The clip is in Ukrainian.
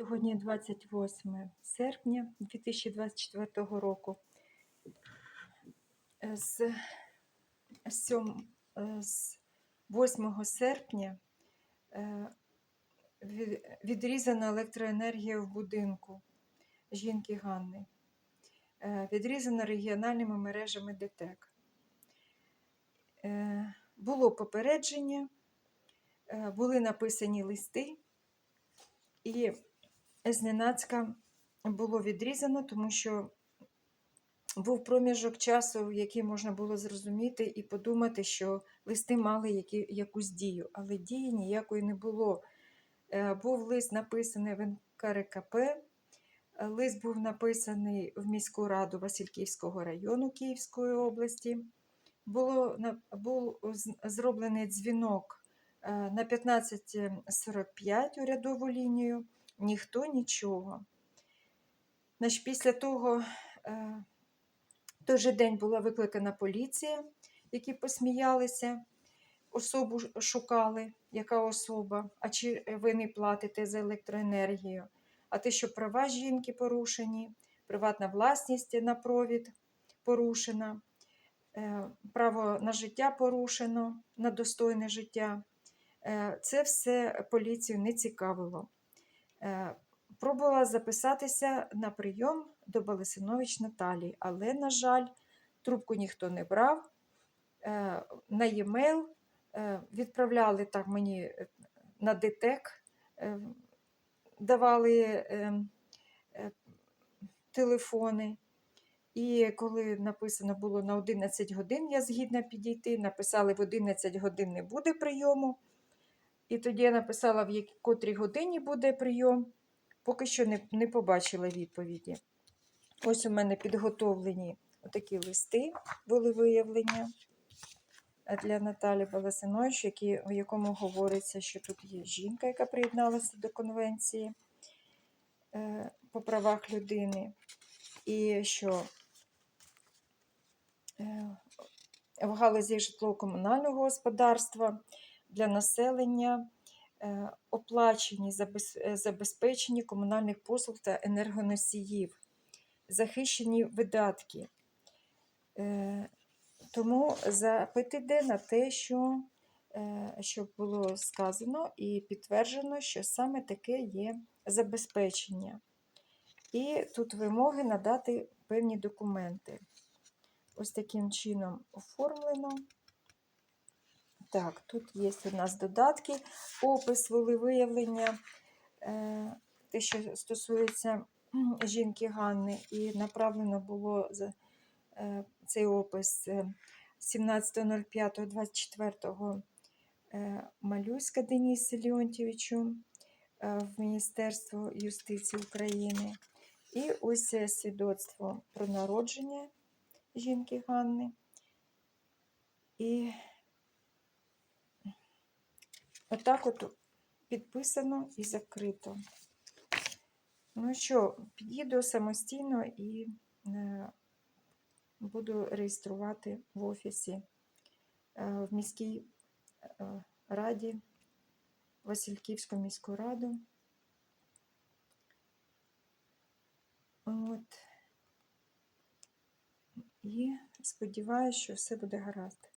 Сьогодні 28 серпня 2024 року. Е, З, сьом- е, з 8 серпня е, відрізана електроенергія в будинку жінки Ганни. Е, Відрізана регіональними мережами ДТЕК. Е, Було попередження, е, були написані листи, і зненацька було відрізано, тому що був проміжок часу, який можна було зрозуміти і подумати, що листи мали які, якусь дію, але дії ніякої не було. Е, Був лист написаний в НКРКП, лист був написаний в міську раду Васильківського району Київської області. Було, був зроблений дзвінок е, на 15.45 урядову лінію, ніхто нічого. Значить, після того, е, той же день була викликана поліція, які посміялися, особу шукали, яка особа, а чи ви не платите за електроенергію, а те, що права жінки порушені, приватна власність на провід порушена, е, право на життя порушено, на достойне життя. Е, Це все поліцію не цікавило. Е, Пробувала записатися на прийом до Балесинович Наталії, але, на жаль, трубку ніхто не брав. Е, На e-mail е, відправляли так мені на ДТЕК, давали телефони. І коли написано було на 11 годин, я згідна підійти, написали в 11 годин не буде прийому. І тоді я написала, в котрій годині буде прийом. Поки що не, не побачила відповіді. Ось у мене підготовлені такі листи були виявлення е, для Наталі Баласинович, які, в якому говориться, що тут є жінка, яка приєдналася до конвенції е, по правах людини, і що е, в галузі житлово-комунального господарства для населення е, оплачені е, забезпечені комунальних послуг та енергоносіїв, захищені видатки. Е, Тому запит іде на те, що, щоб було сказано і підтверджено, що саме таке є забезпечення. І тут вимоги надати певні документи. Ось таким чином оформлено. Так, тут є у нас додатки, опис волевиявлення, е, те, що стосується жінки Ганни, і направлено було е, цей опис е, 17.05.24 е, Малюська Денису Леонтьєвичу в Міністерство юстиції України. І ось свідоцтво про народження жінки Ганни. І Отак от підписано і закрито. Ну що, під'їду самостійно і е, буду реєструвати в офісі е, в міській е, раді, Васильківську міську раду. От. І сподіваюся, що все буде гаразд.